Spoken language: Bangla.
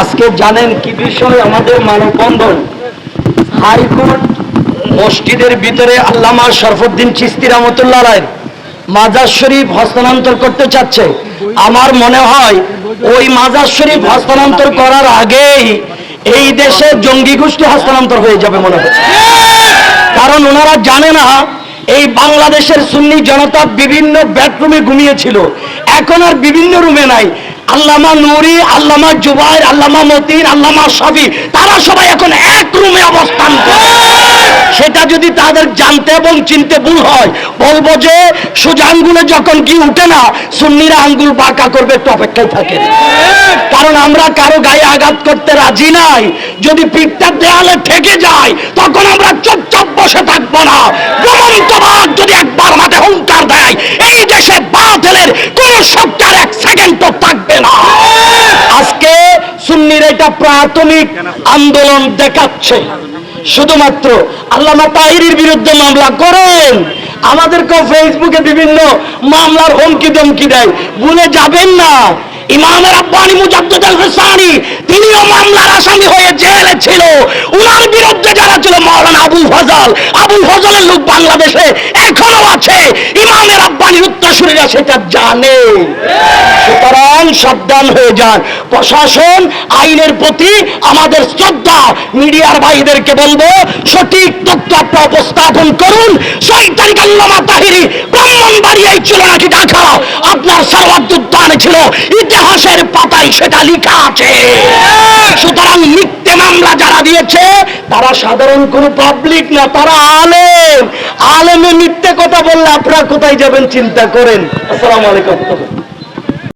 আজকে জানেন কি বিষয়? আমাদের মানববন্ধন। হাইকোর্ট মসজিদের ভিতরে আল্লামা শরফুদ্দিন চিস্তি রহমতুল্লাহ রায় মাজার শরীফ হস্তান্তর করতে চাচ্ছে। আমার মনে হয় ওই মাজার শরীফ হস্তান্তর করার আগেই এই দেশে জঙ্গি গোষ্ঠী হস্তান্তর হয়ে যাবে মনে হচ্ছে কারণ ওনারা জানে না, এই বাংলাদেশের সুন্নি জনতা বিভিন্ন বেডরুমে ঘুমিয়েছিল। এখন আর বিভিন্ন রুমে নাই। আল্লামা নুরি, আল্লামা জুবাইর, আল্লামা মতিন, আল্লামা সাবি, তারা সবাই এখন এক রুমে অবস্থান করে। সেটা যদি তাদের জানতে এবং চিনতে ভুল হয়, বলব যে সোজা আঙ্গুলে যখন কি উঠে না, সুন্নিরা আঙ্গুল বাঁকা করবে, একটু অপেক্ষায় থাকে। কারণ আমরা কারও গায়ে আঘাত করতে রাজি নাই। যদি পিঠটা দেয়ালে থেকে যায়, তখন আমরা চুপচাপ বসে থাকব না। এটা প্রাথমিক আন্দোলন দেখাচ্ছে। শুধুমাত্র আল্লামা তাহিরির বিরুদ্ধে মামলা করেন। আমাদেরকে ফেসবুকে বিভিন্ন মামলার হুমকি দমকি দেয়। ভুলে যাবেন না। তিনিও মামলার আসামি হয়ে জেলে ছিল। উনার বিরুদ্ধে যারা ছিল আবুল ফজল আবুল ফজলের লোক বাংলাদেশে এখনও আছে। ইমামের আব্বানির উত্তরসূরিরা সেটা জানে। সুতরাং সাবধান হয়ে যান। প্রশাসন, আইনের প্রতি আমাদের শ্রদ্ধা। মিডিয়ার ভাইদেরকে বলব, সঠিক তথ্য আপনারা উপস্থাপন করুন। তাহিরি ব্রাহ্মণবাড়ি ছিল নাকি আপনার সারওয়ার্দ ছিল, ইতিহাসের পাতায় সেটা লেখা আছে। সুতরাং মিথ্যে মামলা যারা দিয়েছে, তারা সাধারণ কোনো পাবলিক না, তারা আলেম। আলেমে মিথ্যে কথা বললে আপনারা কোথায় যাবেন, চিন্তা করেন। আসসালামু আলাইকুম।